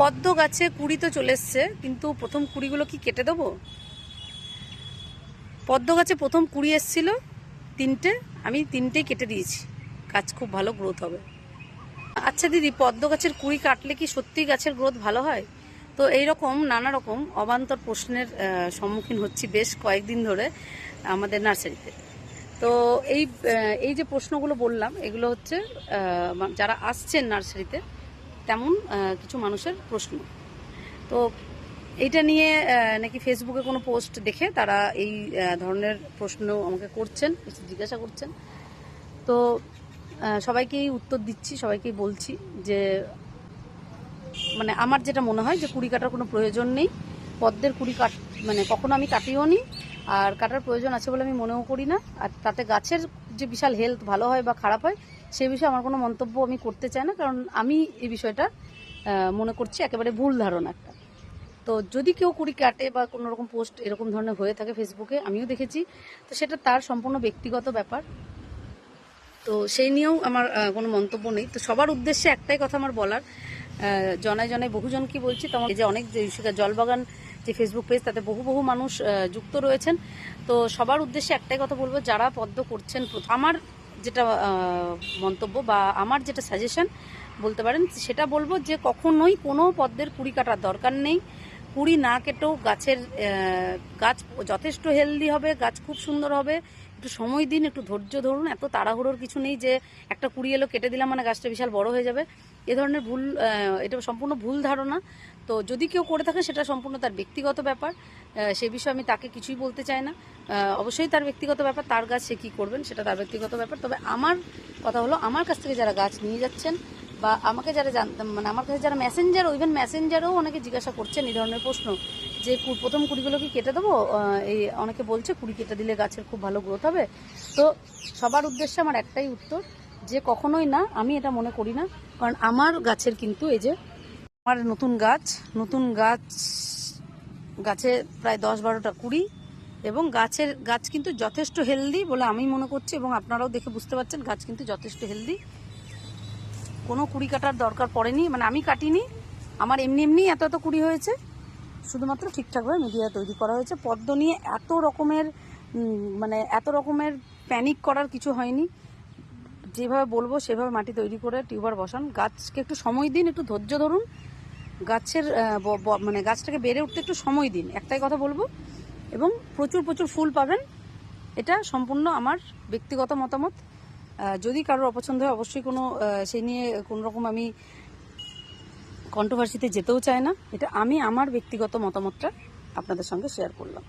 পদ্ম গাছে কুড়ি তো চলে এসছে, কিন্তু প্রথম কুড়িগুলো কি কেটে দেবো? পদ্ম গাছে প্রথম কুড়ি এসছিল, তিনটে, আমি তিনটেই কেটে দিয়েছি। গাছ খুব ভালো গ্রোথ হবে। আচ্ছা দিদি, পদ্ম গাছের কুড়ি কাটলে কি সত্যি গাছের গ্রোথ ভালো হয়? তো এই রকম নানা রকম অবান্তর প্রশ্নের সম্মুখীন হচ্ছি বেশ কয়েকদিন ধরে আমাদের নার্সারিতে। তো এই এই যে প্রশ্নগুলো বললাম, এগুলো হচ্ছে যারা আসছেন নার্সারিতে তেমন কিছু মানুষের প্রশ্ন। তো এইটা নিয়ে নাকি ফেসবুকে কোনো পোস্ট দেখে তারা এই ধরনের প্রশ্ন আমাকে করছেন, কিছু জিজ্ঞাসা করছেন। তো সবাইকেই উত্তর দিচ্ছি, সবাইকেই বলছি যে মানে আমার যেটা মনে হয় যে কুড়ি কাটার কোনো প্রয়োজন নেই। পদ্মের কুড়ি কাট মানে কখনো আমি কাটিও নি, আর কাটার প্রয়োজন আছে বলে আমি মনেও করি না। আর তাতে গাছের যে বিশাল হেলথ ভালো হয় বা খারাপ হয় সে বিষয়ে আমার কোনো মন্তব্য আমি করতে চাই না, কারণ আমি এই বিষয়টা মনে করছি একেবারে ভুল ধারণা একটা। তো যদি কেউ কুড়ি কাটে বা কোনো রকম পোস্ট এরকম ধরনের হয়ে থাকে ফেসবুকে, আমিও দেখেছি। তো সেটা তার সম্পূর্ণ ব্যক্তিগত ব্যাপার। তো সেই নিয়েও আমার কোনো মন্তব্য নেই। তো সবার উদ্দেশ্যে একটাই কথা আমার বলার জনায় জনায় বহুজন কি বলছি এই যে অনেক যে জলবাগান যে ফেসবুক পেজ, তাতে বহু বহু মানুষ যুক্ত রয়েছেন। তো সবার উদ্দেশ্যে একটাই কথা বলব, যারা পদ্ম করছেন আমার যেটা মন্তব্য বা আমার যেটা সাজেশন বলতে পারেন, সেটা বলব যে কখনোই কোনো পদ্মের কুড়ি কাটার দরকার নেই। কুড়ি না কেটেও গাছের গাছ যথেষ্ট হেলদি হবে, গাছ খুব সুন্দর হবে। একটু সময় দিন, একটু ধৈর্য ধরুন। এত তাড়াহুড়োর কিছু নেই যে একটা কুড়ি এলো, কেটে দিলাম মানে গাছটা বিশাল বড় হয়ে যাবে। এ ধরনের ভুল এটা সম্পূর্ণ ভুল ধারণা। তো যদি কেউ করে থাকে সেটা সম্পূর্ণ তার ব্যক্তিগত ব্যাপার। সে বিষয়ে আমি তাকে কিছুই বলতে চাই না। অবশ্যই তার ব্যক্তিগত ব্যাপার, তার গাছ সে কী করবেন, সেটা তার ব্যক্তিগত ব্যাপার। তবে আমার কথা হলো, আমার কাছ থেকে যারা গাছ নিয়ে যাচ্ছেন বা আমাকে যারা জানতাম মানে আমার কাছে যারা মেসেঞ্জার ইভেন মেসেঞ্জারও অনেকে জিজ্ঞাসা করছেন এই ধরনের প্রশ্ন, যে প্রথম কুড়িগুলো কি কেটে দেবো? এই অনেকে বলছে কুড়ি কেটে দিলে গাছের খুব ভালো গ্রোথ হবে। তো সবার উদ্দেশ্যে আমার একটাই উত্তর, যে কখনোই না, আমি এটা মনে করি না, কারণ আমার গাছের কিন্তু এই যে, আমার নতুন গাছ নতুন গাছ, গাছে প্রায় দশ বারোটা কুড়ি, এবং গাছের, গাছ কিন্তু যথেষ্ট হেলদি বলে আমি মনে করছি, এবং আপনারাও দেখে বুঝতে পারছেন, গাছ কিন্তু যথেষ্ট হেলদি কোনো কুড়ি কাটার দরকার পড়েনি মানে আমি কাটিনি, আমার এমনি এমনি এত এত কুড়ি হয়েছে। শুধুমাত্র ঠিকঠাকভাবে মিডিয়া তৈরি করা হয়েছে। পদ্ম নিয়ে এত রকমের মানে এত রকমের প্যানিক করার কিছু হয়নি। যেভাবে বলব সেভাবে মাটি তৈরি করে টিউবার বসান। গাছকে একটু সময় দিন, একটু ধৈর্য ধরুন। গাছের মানে গাছটাকে বেড়ে উঠতে একটু সময় দিন, একটাই কথা বলব। এবং প্রচুর প্রচুর ফুল পাবেন। এটা সম্পূর্ণ আমার ব্যক্তিগত মতামত। যদি কারোর অপছন্দ হয়, অবশ্যই কোনো সেই নিয়ে কোনো রকম আমি কন্ট্রোভার্সিতে যেতেও চাই না। এটা আমি, আমার ব্যক্তিগত মতামতটা আপনাদের সঙ্গে শেয়ার করলাম।